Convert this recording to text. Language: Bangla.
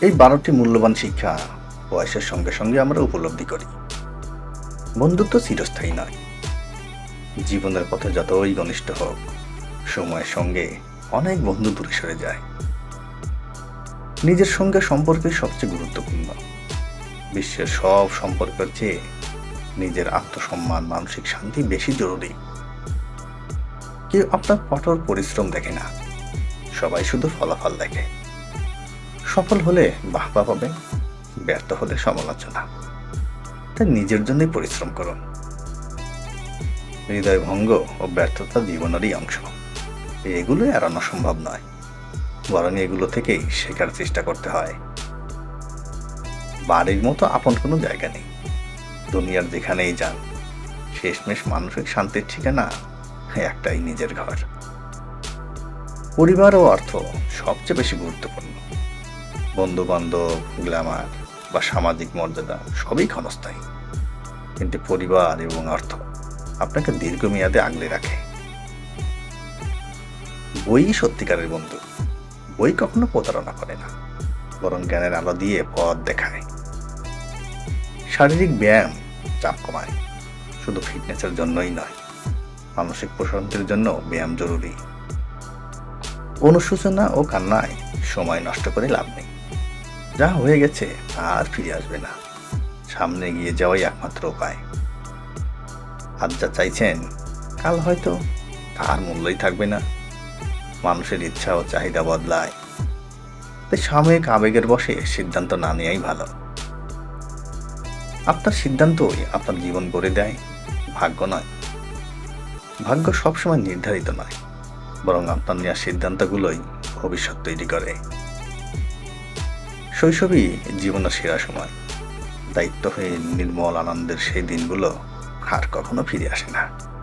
এই বারোটি মূল্যবান শিক্ষা বয়সের সঙ্গে সঙ্গে আমরা উপলব্ধি করি। বন্ধুত্ব চিরস্থায়ী নয়। জীবনের পথে যতই ঘনিষ্ঠ হোক, সময়ের সঙ্গে অনেক বন্ধু দূরে সরে যায়। নিজের সঙ্গে সম্পর্কে সবচেয়ে গুরুত্বপূর্ণ। বিশ্বের সব সম্পর্কের চেয়ে নিজের আত্মসম্মান, মানসিক শান্তি বেশি জরুরি। কেউ আপনার কঠোর পরিশ্রম দেখে না। সবাই শুধু ফলাফল দেখে। সফল হলে বাহবা পাবেন, ব্যর্থ হলে সমালোচনা। তাই নিজের জন্যই পরিশ্রম করুন। হৃদয় ভঙ্গ ও ব্যর্থতা জীবনেরই অংশ। এগুলো এড়ানো সম্ভব নয়। বরং এগুলো থেকেই শেখার চেষ্টা করতে হয়। বাড়ির মতো আপন কোনো জায়গা নেই। দুনিয়ার যেখানেই যান, শেষমেশ মানসিক শান্তির ঠিকানা একটাই নিজের ঘর। পরিবার ও অর্থ সবচেয়ে বেশি গুরুত্বপূর্ণ। বন্ধু বান্ধব গ্ল্যামার বা সামাজিক মর্যাদা সবই ক্ষণস্থায়ী। কিন্তু পরিবার এবং অর্থ আপনাকে দীর্ঘমেয়াদে আগলে রাখে। বই সত্যিকারের বন্ধু। বই কখনো প্রতারণা করে না, বরং জ্ঞানের আলো দিয়ে পথ দেখায়। শারীরিক ব্যায়াম চাপ কমায়, শুধু ফিটনেসের জন্যই নয়, মানসিক প্রশান্তির জন্য ব্যায়াম জরুরি। অনুশোচনা ও কান্নায় সময় নষ্ট করে লাভ নেই। যা হয়ে গেছে, আর ফিরে আসবে না। সামনে গিয়ে যাওয়াই একমাত্র উপায়। আজ যা চাইছেন, কাল হয়তো তার মূল্যই থাকবে না। মানুষের ইচ্ছা ও চাহিদা বদলায়। তাই সাময়িক আবেগের বসে সিদ্ধান্ত না নেওয়াই ভালো। আপনার সিদ্ধান্তই আপনার জীবন গড়ে দেয়, ভাগ্য নয়। ভাগ্য সবসময় নির্ধারিত নয়, বরং আপনার নেওয়া সিদ্ধান্তগুলোই ভবিষ্যৎ তৈরি করে। শৈশবই জীবনের সেরা সময়। দায়িত্বহীন নির্মল আনন্দের সেই দিনগুলো আর কখনো ফিরে আসে না।